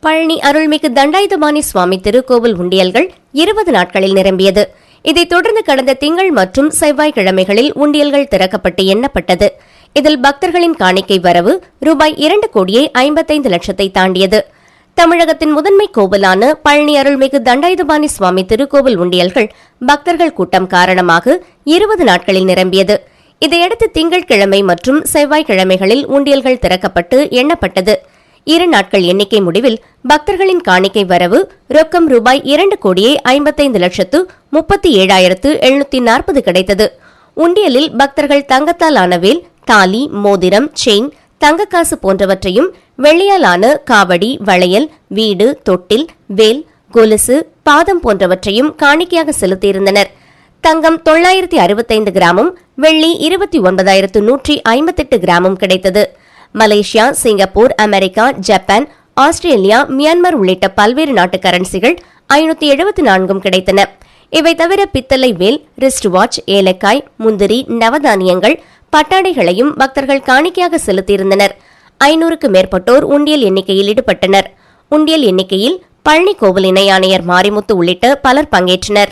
பழனி அருள்மிகு தண்டாயுதபாணி சுவாமி திருக்கோவில் உண்டியல்கள் இருபது நாட்களில் நிரம்பியது. இதைத் தொடர்ந்து கடந்த திங்கள் மற்றும் செவ்வாய்க்கிழமைகளில் உண்டியல்கள் திறக்கப்பட்டு எண்ணப்பட்டது. இதில் பக்தர்களின் காணிக்கை வரவு ரூபாய் இரண்டு கோடியே ஐம்பத்தைந்து லட்சத்தை தாண்டியது. தமிழகத்தின் முதன்மை கோவிலான பழனி அருள்மிகு தண்டாயுதபாணி சுவாமி திருக்கோவில் உண்டியல்கள் பக்தர்கள் கூட்டம் காரணமாக இருபது நாட்களில் நிரம்பியது. இதையடுத்து திங்கட்கிழமை மற்றும் செவ்வாய்க்கிழமைகளில் உண்டியல்கள் திறக்கப்பட்டு எண்ணப்பட்டது. இரு நாட்கள் எண்ணிக்கை முடிவில் பக்தர்களின் காணிக்கை வரவு ரொக்கம் ரூபாய் இரண்டு கோடியே ஐம்பத்தைந்து லட்சத்து முப்பத்தி ஏழாயிரத்து எழுநூத்தி நாற்பது கிடைத்தது. உண்டியலில் பக்தர்கள் தங்கத்தால் ஆன வேல் தாலி மோதிரம் செயின் தங்கக்காசு போன்றவற்றையும் வெள்ளையாலான காவடி வளையல் வீடு தொட்டில் வேல் கொலுசு பாதம் போன்றவற்றையும் காணிக்கையாக செலுத்தியிருந்தனர். தங்கம் தொள்ளாயிரத்தி அறுபத்தைந்து கிராமும் வெள்ளி இருபத்தி ஒன்பதாயிரத்து நூற்றி ஐம்பத்தெட்டு கிராமும் கிடைத்தது. Malaysia Singapore America Japan Australia Myanmar உள்ளிட்ட பல்வேறு நாட்டு கரன்சிகள் ஐநூத்தி எழுபத்தி நான்கும் கிடைத்தன. இவை தவிர பித்தளை வேல் ரிஸ்ட் வாட்ச் ஏலக்காய் முந்திரி நவதானியங்கள் பட்டாடைகளையும் பக்தர்கள் காணிக்கையாக செலுத்தியிருந்தனர். ஐநூறுக்கு மேற்பட்டோர் உண்டியல் எண்ணிக்கையில் ஈடுபட்டனர். உண்டியல் எண்ணிக்கையில் பழனி கோவில் இணை ஆணையர் மாரிமுத்து உள்ளிட்ட பலர் பங்கேற்றனர்.